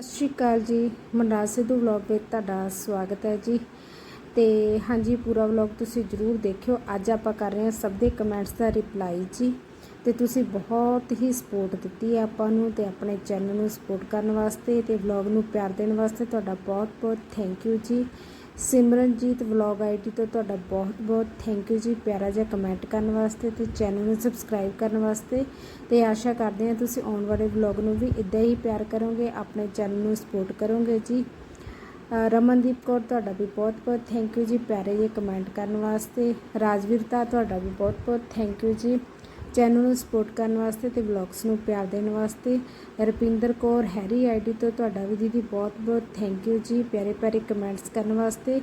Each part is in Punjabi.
ਸਤਿ ਸ਼੍ਰੀ ਅਕਾਲ ਜੀ। ਮਨਰਾਜ ਸਿੱਧੂ ਵਲੌਗ ਵਿੱਚ ਤੁਹਾਡਾ ਸਵਾਗਤ ਹੈ ਜੀ। ਤੇ ਹਾਂਜੀ, ਪੂਰਾ ਵਲੌਗ ਤੁਸੀਂ ਜਰੂਰ ਦੇਖਿਓ। ਅੱਜ ਆਪਾਂ ਕਰ ਰਹੇ ਹਾਂ ਸਭ ਦੇ ਕਮੈਂਟਸ ਦਾ ਰਿਪਲਾਈ ਜੀ। ਤੇ ਤੁਸੀਂ ਬਹੁਤ ਹੀ ਸਪੋਰਟ ਦਿੱਤੀ ਹੈ ਆਪਾਂ ਨੂੰ ਤੇ ਆਪਣੇ ਚੈਨਲ ਨੂੰ ਸਪੋਰਟ ਕਰਨ ਵਾਸਤੇ ਤੇ ਵਲੌਗ ਨੂੰ ਪਿਆਰ ਦੇਣ ਵਾਸਤੇ ਤੁਹਾਡਾ ਬਹੁਤ ਬਹੁਤ ਥੈਂਕ ਯੂ ਜੀ। ਸਿਮਰਨਜੀਤ ਵਲੌਗ ਆਈਡੀ ਤੋਂ ਤੁਹਾਡਾ ਬਹੁਤ ਬਹੁਤ ਥੈਂਕ ਯੂ ਜੀ। ਪਿਆਰਾ ਜਿਹਾ ਕਮੈਂਟ ਕਰਨ ਵਾਸਤੇ ਤੇ ਚੈਨਲ ਨੂੰ ਸਬਸਕ੍ਰਾਈਬ ਕਰਨ ਵਾਸਤੇ ਤੇ ਆਸ਼ਾ ਕਰਦੇ ਹਾਂ ਤੁਸੀਂ ਆਉਣ ਵਾਲੇ ਵਲੌਗ ਨੂੰ ਵੀ ਇਦਾਂ ਹੀ ਪਿਆਰ ਕਰੋਗੇ, ਆਪਣੇ ਚੈਨਲ ਨੂੰ ਸਪੋਰਟ ਕਰੋਗੇ ਜੀ। ਰਮਨਦੀਪ ਕੌਰ, ਤੁਹਾਡਾ ਵੀ ਬਹੁਤ ਬਹੁਤ ਥੈਂਕ ਯੂ ਜੀ। ਪਿਆਰੇ ਜਿਹੇ ਕਮੈਂਟ ਕਰਨ ਵਾਸਤੇ। ਰਾਜਵੀਰਤਾ, ਤੁਹਾਡਾ ਵੀ ਬਹੁਤ ਬਹੁਤ ਥੈਂਕ ਯੂ ਜੀ। ਚੈਨਲ ਨੂੰ ਸਪੋਰਟ ਕਰਨ ਵਾਸਤੇ ਤੇ ਵਲੌਗਸ ਨੂੰ ਪਿਆਰ ਦੇਣ ਵਾਸਤੇ, ਰਪਿੰਦਰ ਕੌਰ ਹੈਰੀ ਆਈਡੀ ਤੋਂ ਤੁਹਾਡਾ ਵੀ ਦੀਦੀ ਬਹੁਤ ਬਹੁਤ ਥੈਂਕ ਯੂ ਜੀ, ਪਿਆਰੇ ਪਿਆਰੇ ਕਮੈਂਟਸ ਕਰਨ ਵਾਸਤੇ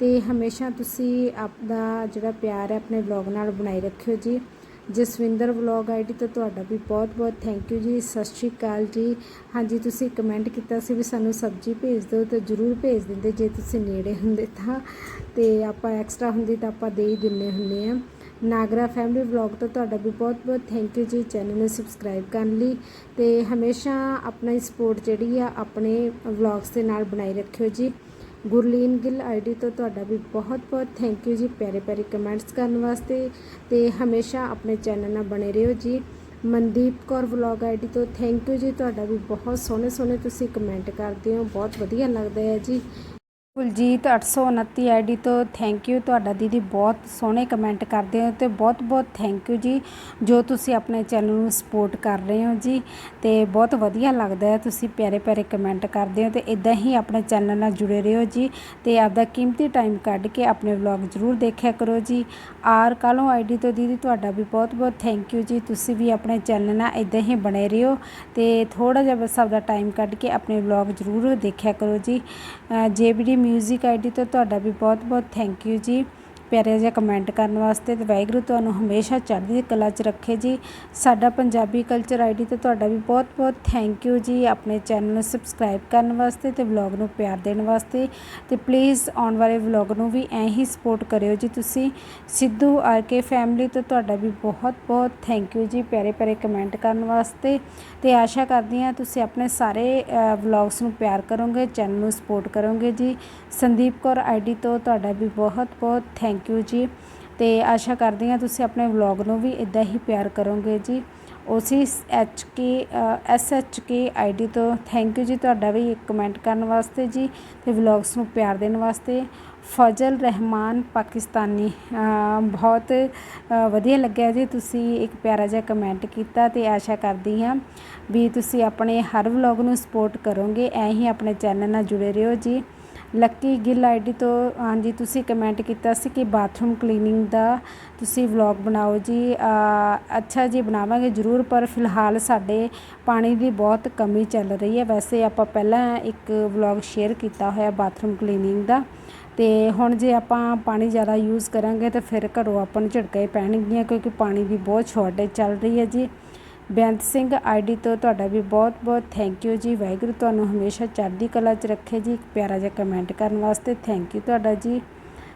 ਤੇ ਹਮੇਸ਼ਾ ਤੁਸੀਂ ਆਪਦਾ ਜਿਹੜਾ ਪਿਆਰ ਹੈ ਆਪਣੇ ਵਲੌਗ ਨਾਲ ਬਣਾਈ ਰੱਖਿਓ ਜੀ। ਜਸਵਿੰਦਰ ਵਲੌਗ ਆਈਡੀ ਤੋਂ ਤੁਹਾਡਾ ਵੀ ਬਹੁਤ ਬਹੁਤ ਥੈਂਕ ਯੂ ਜੀ, ਸਤਿ ਸ਼੍ਰੀ ਅਕਾਲ ਜੀ। ਹਾਂਜੀ, ਤੁਸੀਂ ਕਮੈਂਟ ਕੀਤਾ ਸੀ ਵੀ ਸਾਨੂੰ ਸਬਜ਼ੀ ਭੇਜ ਦਿਓ ਤਾਂ ਜਰੂਰ ਭੇਜ ਦਿੰਦੇ ਜੇ ਤੁਸੀਂ ਨੇੜੇ ਹੁੰਦੇ ਤਾਂ ਤੇ ਆਪਾਂ ਐਕਸਟਰਾ ਹੁੰਦੀ ਤਾਂ ਆਪਾਂ ਦੇ ਹੀ ਦਿੰਨੇ ਹੁੰਦੇ ਆ ਨਾਗਰਾ ਫੈਮਿਲੀ ਵਲੌਗ ਤੋਂ ਤੁਹਾਡਾ ਵੀ ਬਹੁਤ ਬਹੁਤ ਥੈਂਕ ਯੂ ਜੀ। ਚੈਨਲ ਨੂੰ ਸਬਸਕ੍ਰਾਈਬ ਕਰਨ ਲਈ ਤੇ ਹਮੇਸ਼ਾ ਆਪਣਾ ਸਪੋਰਟ ਜਿਹੜੀ ਆ, ਆਪਣੇ ਵਲੌਗਸ ਦੇ ਨਾਲ ਬਣਾਈ ਰੱਖਿਓ ਜੀ। ਗੁਰਲੀਨ ਗਿੱਲ ਆਈਡੀ ਤੋਂ ਤੁਹਾਡਾ ਵੀ ਬਹੁਤ ਬਹੁਤ ਥੈਂਕ ਯੂ ਜੀ, ਪਿਆਰੇ ਪਿਆਰੇ ਕਮੈਂਟਸ ਕਰਨ ਵਾਸਤੇ ਤੇ ਹਮੇਸ਼ਾ ਆਪਣੇ ਚੈਨਲ ਨਾਲ ਬਣੇ ਰਹੋ ਜੀ। ਮਨਦੀਪ ਕੌਰ ਵਲੌਗ ਆਈਡੀ ਤੋਂ ਥੈਂਕ ਯੂ ਜੀ, ਤੁਹਾਡਾ ਵੀ ਬਹੁਤ ਸੋਹਣੇ ਸੋਹਣੇ ਤੁਸੀਂ ਕਮੈਂਟ ਕਰਦੇ ਹੋ, ਬਹੁਤ ਵਧੀਆ ਲੱਗਦਾ ਹੈ ਜੀ। ਕੁਲਜੀਤ 829 ਆਈਡੀ ਤੋਂ ਥੈਂਕ ਯੂ ਤੁਹਾਡਾ ਦੀਦੀ, ਬਹੁਤ ਸੋਹਣੇ ਕਮੈਂਟ ਕਰਦੇ ਹੋ ਤੇ ਬਹੁਤ ਬਹੁਤ ਥੈਂਕ ਯੂ ਜੀ, ਜੋ ਤੁਸੀਂ ਆਪਣੇ ਚੈਨਲ ਨੂੰ ਸਪੋਰਟ ਕਰ ਰਹੇ ਹੋ ਜੀ ਤੇ ਬਹੁਤ ਵਧੀਆ ਲੱਗਦਾ ਹੈ, ਤੁਸੀਂ ਪਿਆਰੇ ਪਿਆਰੇ ਕਮੈਂਟ ਕਰਦੇ ਹੋ ਤੇ ਇਦਾਂ ਹੀ ਆਪਣੇ ਚੈਨਲ ਨਾਲ ਜੁੜੇ ਰਹੋ ਜੀ ਤੇ ਆਪਦਾ ਕੀਮਤੀ ਟਾਈਮ ਕੱਢ ਕੇ ਆਪਣੇ ਵਲੌਗ ਜ਼ਰੂਰ ਦੇਖਿਆ ਕਰੋ ਜੀ। ਆਰ ਕਾਲੋਂ ਆਈਡੀ ਤੋਂ ਦੀਦੀ, ਤੁਹਾਡਾ ਵੀ ਬਹੁਤ ਬਹੁਤ ਥੈਂਕ ਯੂ ਜੀ, ਤੁਸੀਂ ਵੀ ਆਪਣੇ ਚੈਨਲ ਨਾਲ ਇਦਾਂ ਹੀ ਬਣੇ ਰਹੋ ਤੇ ਥੋੜਾ ਜਿਹਾ ਬਸ ਆਪਦਾ ਟਾਈਮ ਕੱਢ ਕੇ ਆਪਣੇ ਵਲੌਗ ਜ਼ਰੂਰ ਦੇਖਿਆ ਕਰੋ ਜੀ। ਜੇਬੀਡੀ ਮਿਊਜ਼ਿਕ ਆਈਡੀ ਤੋਂ ਤੁਹਾਡਾ ਵੀ ਬਹੁਤ ਬਹੁਤ ਥੈਂਕ ਯੂ ਜੀ। ਪਿਆਰੇ ਜਿਹਾ ਕਮੈਂਟ ਕਰਨ ਵਾਸਤੇ ਤੇ ਵਾਹਿਗੁਰੂ ਤੁਹਾਨੂੰ ਹਮੇਸ਼ਾ ਚੜ੍ਹਦੀ ਕਲਾ 'ਚ ਰੱਖੇ ਜੀ। ਸਾਡਾ ਪੰਜਾਬੀ ਕਲਚਰ ਆਈਡੀ ਤੇ ਤੁਹਾਡਾ ਵੀ ਬਹੁਤ ਬਹੁਤ ਥੈਂਕ ਯੂ ਜੀ। ਆਪਣੇ ਚੈਨਲ ਨੂੰ ਸਬਸਕ੍ਰਾਈਬ ਕਰਨ ਵਾਸਤੇ ਤੇ ਵਲੌਗ ਨੂੰ ਪਿਆਰ ਦੇਣ ਵਾਸਤੇ। ਤੇ ਪਲੀਜ਼ ਆਉਣ ਵਾਲੇ ਵਲੌਗ ਨੂੰ ਵੀ ਐਂ ਹੀ ਸਪੋਰਟ ਕਰਿਓ ਜੀ ਤੁਸੀਂ। ਸਿੱਧੂ ਆਰ ਕੇ ਫੈਮਿਲੀ ਤੋਂ ਤੁਹਾਡਾ ਵੀ ਬਹੁਤ ਬਹੁਤ ਥੈਂਕ ਯੂ ਜੀ, ਪਿਆਰੇ ਪਿਆਰੇ ਕਮੈਂਟ ਕਰਨ ਵਾਸਤੇ। ਤੇ ਆਸ਼ਾ ਕਰਦੀ ਹਾਂ ਤੁਸੀਂ ਆਪਣੇ ਸਾਰੇ ਵਲੌਗਸ ਨੂੰ ਪਿਆਰ ਕਰੋਗੇ ਚੈਨਲ ਨੂੰ ਸਪੋਰਟ ਕਰੋਗੇ ਜੀ। ਸੰਦੀਪ ਕੌਰ ਆਈਡੀ ਤੋਂ ਤੁਹਾਡਾ ਵੀ ਬਹੁਤ ਬਹੁਤ ਥੈਂਕ ਥੈਂਕ ਯੂ ਜੀ। ਤੇ ਆਸ਼ਾ ਕਰਦੀ ਹਾਂ ਤੁਸੀਂ ਆਪਣੇ ਵਲੌਗ ਨੂੰ ਵੀ ਇਦਾਂ ਹੀ ਪਿਆਰ ਕਰੋਗੇ ਜੀ। OC H K S H K ID ਤੋਂ ਥੈਂਕ ਯੂ ਜੀ ਤੁਹਾਡਾ ਵੀ ਇੱਕ ਕਮੈਂਟ ਕਰਨ ਵਾਸਤੇ ਜੀ ਤੇ ਵਲੌਗਸ ਨੂੰ ਪਿਆਰ ਦੇਣ ਵਾਸਤੇ। ਫਜ਼ਲ ਰਹਿਮਾਨ ਪਾਕਿਸਤਾਨੀ ਬਹੁਤ ਵਧੀਆ ਲੱਗਿਆ ਜੀ ਤੁਸੀਂ ਇੱਕ ਪਿਆਰਾ ਜਿਹਾ ਕਮੈਂਟ ਕੀਤਾ ਤੇ ਆਸ਼ਾ ਕਰਦੀ ਹਾਂ ਵੀ ਤੁਸੀਂ ਆਪਣੇ ਹਰ ਵਲੌਗ ਨੂੰ ਸਪੋਰਟ ਕਰੋਗੇ। ਐਂ ਹੀ ਆਪਣੇ ਚੈਨਲ ਨਾਲ ਜੁੜੇ ਰਹੋ ਜੀ। ਲੱਕੀ ਗਿੱਲ ਆਈਡੀ ਤੋਂ ਹਾਂਜੀ ਤੁਸੀਂ ਕਮੈਂਟ ਕੀਤਾ ਸੀ ਕਿ ਬਾਥਰੂਮ ਕਲੀਨਿੰਗ ਦਾ ਤੁਸੀਂ ਵਲੌਗ ਬਣਾਓ ਜੀ। ਅੱਛਾ ਜੀ, ਬਣਾਵਾਂਗੇ ਜ਼ਰੂਰ, ਪਰ ਫਿਲਹਾਲ ਸਾਡੇ ਪਾਣੀ ਦੀ ਬਹੁਤ ਕਮੀ ਚੱਲ ਰਹੀ ਹੈ। ਵੈਸੇ ਆਪਾਂ ਪਹਿਲਾਂ ਇੱਕ ਵਲੌਗ ਸ਼ੇਅਰ ਕੀਤਾ ਹੋਇਆ ਬਾਥਰੂਮ ਕਲੀਨਿੰਗ ਦਾ। ਤੇ ਹੁਣ ਜੇ ਆਪਾਂ ਪਾਣੀ ਜ਼ਿਆਦਾ ਯੂਜ਼ ਕਰਾਂਗੇ ਤਾਂ ਫਿਰ ਘਰੋਂ ਆਪਾਂ ਨੂੰ ਝਟਕੇ ਪੈਣਗੀਆਂ, ਕਿਉਂਕਿ ਪਾਣੀ ਦੀ ਬਹੁਤ ਸ਼ਾਰਟੇਜ ਚੱਲ ਰਹੀ ਹੈ ਜੀ। ਬੇਅੰਤ ਸਿੰਘ, ਆਈਡੀ ਤੋਂ ਤੁਹਾਡਾ ਵੀ ਬਹੁਤ ਬਹੁਤ ਥੈਂਕ ਯੂ ਜੀ। ਵਾਹਿਗੁਰੂ ਤੁਹਾਨੂੰ ਹਮੇਸ਼ਾ ਚੜ੍ਹਦੀ ਕਲਾ 'ਚ ਰੱਖੇ ਜੀ। ਇੱਕ ਪਿਆਰਾ ਜਿਹਾ ਕਮੈਂਟ ਕਰਨ ਵਾਸਤੇ ਥੈਂਕ ਯੂ ਤੁਹਾਡਾ ਜੀ।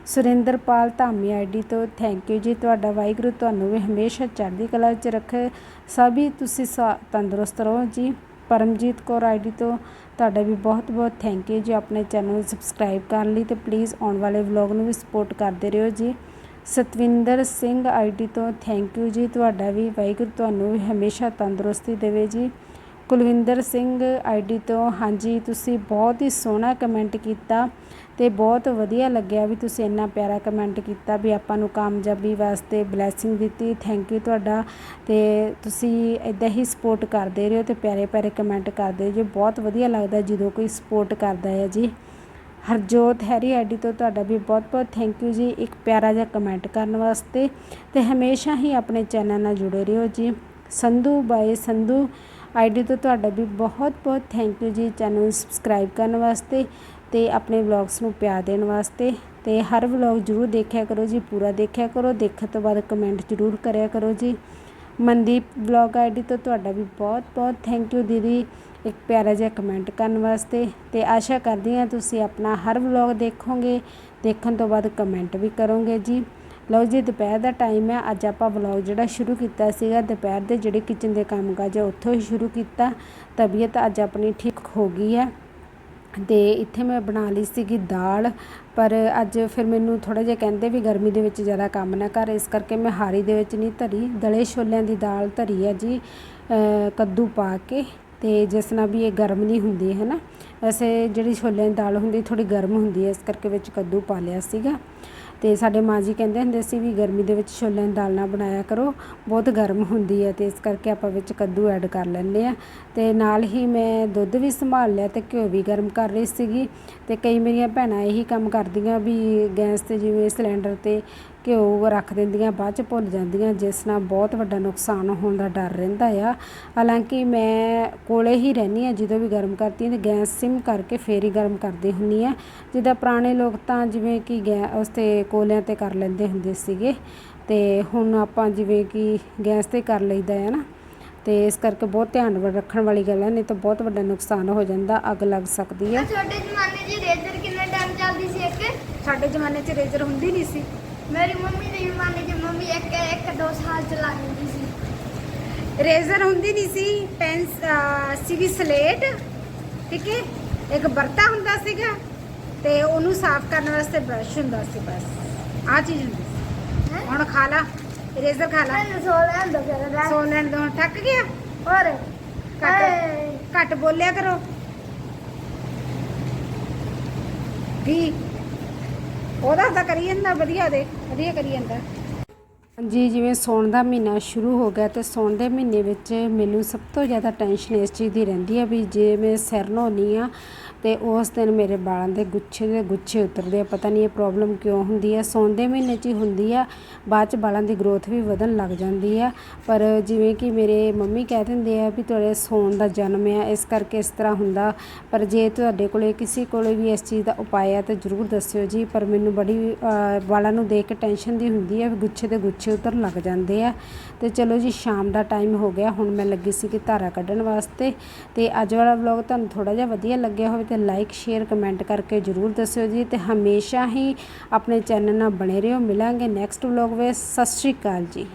ਸੁਰਿੰਦਰਪਾਲ ਧਾਮੀ, ਆਈਡੀ ਤੋਂ ਥੈਂਕ ਯੂ ਜੀ। ਤੁਹਾਡਾ ਵਾਹਿਗੁਰੂ ਤੁਹਾਨੂੰ ਵੀ ਹਮੇਸ਼ਾ ਚੜ੍ਹਦੀ ਕਲਾ 'ਚ ਰੱਖੇ। ਸਭੀ ਤੁਸੀਂ ਸਾ- ਤੰਦਰੁਸਤ ਰਹੋ ਜੀ। ਪਰਮਜੀਤ ਕੌਰ, ਆਈਡੀ ਤੋਂ ਤੁਹਾਡਾ ਵੀ ਬਹੁਤ ਬਹੁਤ ਥੈਂਕ ਯੂ ਜੀ। ਆਪਣੇ ਚੈਨਲ ਨੂੰ ਸਬਸਕ੍ਰਾਈਬ ਕਰਨ ਲਈ ਤੇ ਪਲੀਜ਼ ਆਉਣ ਵਾਲੇ ਵਲੌਗ ਨੂੰ ਵੀ ਸਪੋਰਟ ਕਰਦੇ ਰਹੋ ਜੀ। ਸਤਵਿੰਦਰ ਸਿੰਘ ਆਈਡੀ ਤੋਂ ਥੈਂਕ ਯੂ ਜੀ। ਤੁਹਾਡਾ ਵੀ ਵਾਹਿਗੁਰੂ ਤੁਹਾਨੂੰ ਵੀ ਹਮੇਸ਼ਾ ਤੰਦਰੁਸਤੀ ਦੇਵੇ ਜੀ। ਕੁਲਵਿੰਦਰ ਸਿੰਘ ਆਈਡੀ ਤੋਂ, ਹਾਂਜੀ, ਤੁਸੀਂ ਬਹੁਤ ਹੀ ਸੋਹਣਾ ਕਮੈਂਟ ਕੀਤਾ ਤੇ ਬਹੁਤ ਵਧੀਆ ਲੱਗਿਆ ਵੀ ਤੁਸੀਂ ਇੰਨਾ ਪਿਆਰਾ ਕਮੈਂਟ ਕੀਤਾ ਵੀ ਆਪਾਂ ਨੂੰ ਕਾਮਯਾਬੀ ਵਾਸਤੇ ਬਲੇਸਿੰਗ ਦਿੱਤੀ। ਥੈਂਕ ਯੂ ਤੁਹਾਡਾ ਤੇ ਤੁਸੀਂ ਇਦਾਂ ਹੀ ਸਪੋਰਟ ਕਰਦੇ ਰਹੋ ਤੇ ਪਿਆਰੇ ਪਿਆਰੇ ਕਮੈਂਟ ਕਰਦੇ ਜੀ ਬਹੁਤ ਵਧੀਆ ਲੱਗਦਾ ਜਦੋਂ ਕੋਈ ਸਪੋਰਟ ਕਰਦਾ ਹੈ ਜੀ। ਹਰਜੋਤ ਹੈਰੀ ਆਈਡੀ ਤੋਂ ਤੁਹਾਡਾ ਵੀ ਬਹੁਤ-ਬਹੁਤ ਥੈਂਕ ਯੂ ਜੀ। ਇੱਕ ਪਿਆਰਾ ਜਿਹਾ ਕਮੈਂਟ ਕਰਨ ਵਾਸਤੇ ਤੇ ਹਮੇਸ਼ਾ ਹੀ ਆਪਣੇ ਚੈਨਲ ਨਾਲ ਜੁੜੇ ਰਹੋ ਜੀ। ਸੰਧੂ ਬਾਏ ਸੰਧੂ ਆਈਡੀ ਤੋਂ ਤੁਹਾਡਾ ਵੀ ਬਹੁਤ-ਬਹੁਤ ਥੈਂਕ ਯੂ ਜੀ ਚੈਨਲ ਨੂੰ ਸਬਸਕ੍ਰਾਈਬ ਕਰਨ ਵਾਸਤੇ ਤੇ ਆਪਣੇ ਵਲੌਗਸ ਨੂੰ ਪਿਆਰ ਦੇਣ ਵਾਸਤੇ ਤੇ ਹਰ ਵਲੌਗ ਜਰੂਰ ਦੇਖਿਆ ਕਰੋ ਜੀ, ਪੂਰਾ ਦੇਖਿਆ ਕਰੋ, ਦੇਖਣ ਤੋਂ ਬਾਅਦ ਕਮੈਂਟ ਜਰੂਰ ਕਰਿਆ ਕਰੋ ਜੀ। ਮਨਦੀਪ ਵਲੌਗ ਆਈਡੀ ਤੋਂ ਤੁਹਾਡਾ ਵੀ ਬਹੁਤ-ਬਹੁਤ ਥੈਂਕ ਯੂ ਦੀਦੀ। ਇੱਕ ਪਿਆਰਾ ਜਿਹਾ ਕਮੈਂਟ ਕਰਨ ਵਾਸਤੇ ਤੇ ਆਸ਼ਾ ਕਰਦੀ ਹਾਂ ਤੁਸੀਂ ਆਪਣਾ ਹਰ ਵਲੌਗ ਦੇਖੋਗੇ। ਦੇਖਣ ਤੋਂ ਬਾਅਦ ਕਮੈਂਟ ਵੀ ਕਰੋਗੇ ਜੀ। ਲਓ ਜੀ, ਦੁਪਹਿਰ ਦਾ ਟਾਈਮ ਹੈ। ਅੱਜ ਆਪਾਂ ਵਲੌਗ ਜਿਹੜਾ ਸ਼ੁਰੂ ਕੀਤਾ ਸੀਗਾ, ਦੁਪਹਿਰ ਦੇ ਜਿਹੜੇ ਕਿਚਨ ਦੇ ਕੰਮ ਕਾਜ ਆ, ਉੱਥੋਂ ਹੀ ਸ਼ੁਰੂ ਕੀਤਾ। ਤਬੀਅਤ ਅੱਜ ਆਪਣੀ ਠੀਕ ਹੋ ਗਈ ਹੈ। ਅਤੇ ਇੱਥੇ ਮੈਂ ਬਣਾ ਲਈ ਸੀਗੀ ਦਾਲ, ਪਰ ਅੱਜ ਫਿਰ ਮੈਨੂੰ ਥੋੜ੍ਹਾ ਜਿਹਾ ਕਹਿੰਦੇ ਵੀ ਗਰਮੀ ਦੇ ਵਿੱਚ ਜ਼ਿਆਦਾ ਕੰਮ ਨਾ ਕਰ, ਇਸ ਕਰਕੇ ਮੈਂ ਹਾਰੀ ਦੇ ਵਿੱਚ ਨਹੀਂ ਧਰੀ। ਦਲੇ ਛੋਲਿਆਂ ਦੀ ਦਾਲ ਧਰੀ ਹੈ ਜੀ ਕੱਦੂ ਪਾ ਕੇ ਅਤੇ ਜਿਸ ਨਾਲ ਵੀ ਇਹ ਗਰਮ ਨਹੀਂ ਹੁੰਦੀ ਹੈ ਨਾ ਵੈਸੇ ਜਿਹੜੀ ਛੋਲਿਆਂ ਦੀ ਦਾਲ ਹੁੰਦੀ ਥੋੜੀ ਗਰਮ ਹੁੰਦੀ ਹੈ, ਇਸ ਕਰਕੇ ਵਿੱਚ ਕੱਦੂ ਪਾ ਲਿਆ ਸੀਗਾ। ਤੇ ਸਾਡੇ ਮਾਂ ਜੀ ਕਹਿੰਦੇ ਹੁੰਦੇ ਸੀ ਵੀ ਗਰਮੀ ਦੇ ਵਿੱਚ ਛੋਲਿਆਂ ਦੀ ਦਾਲ ਨਾ ਬਣਾਇਆ ਕਰੋ, ਬਹੁਤ ਗਰਮ ਹੁੰਦੀ ਹੈ ਤੇ ਇਸ ਕਰਕੇ ਆਪਾਂ ਵਿੱਚ ਕੱਦੂ ਐਡ ਕਰ ਲੈਂਦੇ ਆ ਤੇ ਨਾਲ ਹੀ ਮੈਂ ਦੁੱਧ ਵੀ ਸੰਭਾਲ ਲਿਆ ਤੇ ਘਿਓ ਵੀ ਗਰਮ ਕਰ ਰਹੀ ਸੀਗੀ। ਤੇ ਕਈ ਮੇਰੀਆਂ ਭੈਣਾਂ ਇਹੀ ਕੰਮ ਕਰਦੀਆਂ ਵੀ ਗੈਸ ਤੇ ਜਿਵੇਂ ਸਿਲੰਡਰ ਤੇ ਘਿਓ ਰੱਖ ਦਿੰਦੀਆਂ, ਬਾਅਦ ਚ ਭੁੱਲ ਜਾਂਦੀਆਂ, ਜਿਸ ਨਾਲ ਬਹੁਤ ਵੱਡਾ ਨੁਕਸਾਨ ਹੋਣ ਦਾ ਡਰ ਰਹਿੰਦਾ ਆ। ਹਾਲਾਂਕਿ ਮੈਂ ਕੋਲੇ ਹੀ ਰਹਿੰਦੀ ਆ ਜਦੋਂ ਵੀ ਗਰਮ ਕਰਦੀ ਹਾਂ ਤੇ ਗੈਸ ਸਿਮ ਕਰਕੇ ਫੇਰ ਹੀ ਗਰਮ ਕਰਦੀ ਹੁੰਨੀ ਆ। ਜਿੱਦਾਂ ਪੁਰਾਣੇ ਲੋਕ ਤਾਂ ਜਿਵੇਂ ਕਿ ਗੈ ਉਸ ਤੇ ਕੋਲਿਆਂ ਤੇ ਕਰ ਲੈਂਦੇ ਹੁੰਦੇ ਸੀਗੇ। ਤੇ ਹੁਣ ਆਪਾਂ ਜਿਵੇਂ ਕਿ ਗੈਸ ਤੇ ਕਰ ਲਈਦਾ ਹੈ ਨਾ। ਤੇ ਇਸ ਕਰਕੇ ਬਹੁਤ ਧਿਆਨ ਰੱਖਣ ਵਾਲੀ ਗੱਲ ਹੈ ਨਹੀਂ ਤਾਂ ਬਹੁਤ ਵੱਡਾ ਨੁਕਸਾਨ ਹੋ ਜਾਂਦਾ ਅੱਗ ਲੱਗ ਸਕਦੀ ਹੈ ਛੋਟੇ ਜ਼ਮਾਨੇ 'ਚ ਰੇਜ਼ਰ ਕਿੰਨੇ ਟਾਈਮ ਚੱਲਦੀ ਸੀ ਇੱਕ? ਸਾਡੇ ਜ਼ਮਾਨੇ 'ਚ ਰੇਜ਼ਰ ਹੁੰਦੀ ਨਹੀਂ ਸੀ। ਮੇਰੀ ਮੰਮੀ ਦੇ ਜ਼ਮਾਨੇ 'ਚ ਮੰਮੀ ਇੱਕ ਇੱਕ ਦੋ ਸਾਲ ਚਲਾ ਲੈਂਦੀ ਸੀ। ਰੇਜ਼ਰ ਹੁੰਦੀ ਨਹੀਂ ਸੀ ਪੈਨ ਸੀਗੀ ਸਲੇਟ। ਠੀਕ ਹੈ? ਇੱਕ ਬਰਤਾ ਹੁੰਦਾ ਸੀਗਾ ਤੇ ਉਹਨੂੰ ਸਾਫ਼ ਕਰਨ ਵਾਸਤੇ ਬ੍ਰਸ਼ ਹੁੰਦਾ ਸੀ ਬਸ। ਆ ਚੀਜ਼ ਹੁੰਦੀ ਸੀ? ਹੁਣ ਖਾ ਲਾ ਰੇਜ਼ਰ ਖਾ ਲਾ। ਸੋ ਲੈਣ ਦੋ ਫਿਰ ਲੈ। ਸੋ ਲੈਣ ਦੋ ਥੱਕ ਗਿਆ? ਹੋਰ? ਘੱਟ। ਘੱਟ ਬੋਲਿਆ ਕਰੋ। ਵੀ ਉਹਦਾ ਤਾਂ ਕਰੀ ਜਾਂਦਾ ਵਧੀਆ ਦੇ ਵਧੀਆ ਕਰੀ ਜਾਂਦਾ। ਜੀ, ਜਿਵੇਂ ਸੌਣ ਦਾ ਮਹੀਨਾ ਸ਼ੁਰੂ ਹੋ ਗਿਆ ਤੇ ਸੌਣ ਦੇ ਮਹੀਨੇ ਵਿੱਚ ਮੈਨੂੰ ਸਭ ਤੋਂ ਜ਼ਿਆਦਾ ਟੈਨਸ਼ਨ ਇਸ ਚੀਜ਼ ਦੀ ਰਹਿੰਦੀ ਹੈ ਵੀ ਜੇ ਮੈਂ ਸਿਰ ਨਹਾਉਂਦੀ ਆ ਅਤੇ ਉਸ ਦਿਨ ਮੇਰੇ ਵਾਲਾਂ ਦੇ ਗੁੱਛੇ ਦੇ ਗੁੱਛੇ ਉਤਰਦੇ ਆ। ਪਤਾ ਨਹੀਂ ਇਹ ਪ੍ਰੋਬਲਮ ਕਿਉਂ ਹੁੰਦੀ ਹੈ ਸਾਉਣ ਦੇ ਮਹੀਨੇ 'ਚ ਹੀ ਹੁੰਦੀ ਆ। ਬਾਅਦ 'ਚ ਵਾਲਾਂ ਦੀ ਗਰੋਥ ਵੀ ਵਧਣ ਲੱਗ ਜਾਂਦੀ ਆ। ਪਰ ਜਿਵੇਂ ਕਿ ਮੇਰੇ ਮੰਮੀ ਕਹਿ ਦਿੰਦੇ ਆ ਵੀ ਤੁਹਾਡੇ ਸਾਉਣ ਦਾ ਜਨਮ ਆ, ਇਸ ਕਰਕੇ ਇਸ ਤਰ੍ਹਾਂ ਹੁੰਦਾ। ਪਰ ਜੇ ਤੁਹਾਡੇ ਕੋਲੇ ਕਿਸੇ ਕੋਲੇ ਵੀ ਇਸ ਚੀਜ਼ ਦਾ ਉਪਾਅ ਆ ਤਾਂ ਜ਼ਰੂਰ ਦੱਸਿਓ ਜੀ। ਪਰ ਮੈਨੂੰ ਬੜੀ ਵਾਲਾਂ ਨੂੰ ਦੇਖ ਕੇ ਟੈਨਸ਼ਨ ਦੀ ਹੁੰਦੀ ਆ ਵੀ ਗੁੱਛੇ ਦੇ ਗੁੱਛੇ ਉਤਰਨ ਲੱਗ ਜਾਂਦੇ ਆ। ਤੇ ਚਲੋ ਜੀ, ਸ਼ਾਮ ਦਾ ਟਾਈਮ ਹੋ ਗਿਆ। ਹੁਣ ਮੈਂ ਲੱਗੀ ਸੀ ਕਿ ਧਾਰਾ ਕੱਢਣ ਵਾਸਤੇ। ਤੇ ਅੱਜ ਵਾਲਾ ਵਲੌਗ ਤੁਹਾਨੂੰ ਥੋੜਾ ਜਿਹਾ ਵਧੀਆ ਲੱਗਿਆ ਹੋਵੇ ਤੇ ਲਾਈਕ ਸ਼ੇਅਰ ਕਮੈਂਟ ਕਰਕੇ ਜ਼ਰੂਰ ਦੱਸਿਓ ਜੀ ਤੇ ਹਮੇਸ਼ਾ ਹੀ ਆਪਣੇ ਚੈਨਲ ਨਾਲ ਬਣੇ ਰਹੋ। ਮਿਲਾਂਗੇ ਨੈਕਸਟ ਵਲੌਗ ਵਿੱਚ। ਸਤਿ ਸ਼੍ਰੀ ਅਕਾਲ ਜੀ।